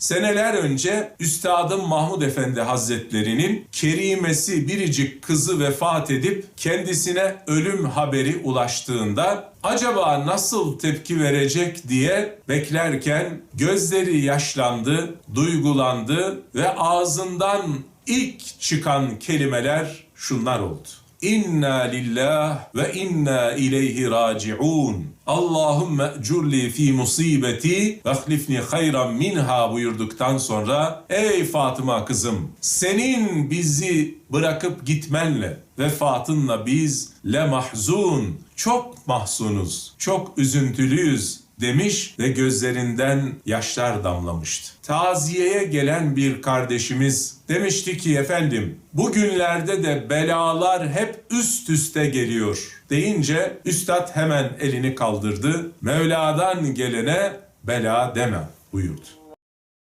Seneler önce Üstadım Mahmud Efendi Hazretlerinin kerimesi biricik kızı vefat edip kendisine ölüm haberi ulaştığında acaba nasıl tepki verecek diye beklerken gözleri yaşlandı, duygulandı ve ağzından ilk çıkan kelimeler şunlar oldu. İnna lillah ve inna ileyhi raciun. Allahümme ecurli fi musibeti ve ahlifni hayran minha buyurduktan sonra ey Fatıma kızım senin bizi bırakıp gitmenle vefatınla biz le mahzun çok mahzunuz çok üzüntülüyüz demiş ve gözlerinden yaşlar damlamıştı. Taziyeye gelen bir kardeşimiz demişti ki efendim bugünlerde de belalar hep üst üste geliyor deyince üstad hemen elini kaldırdı. Mevla'dan gelene bela deme buyurdu.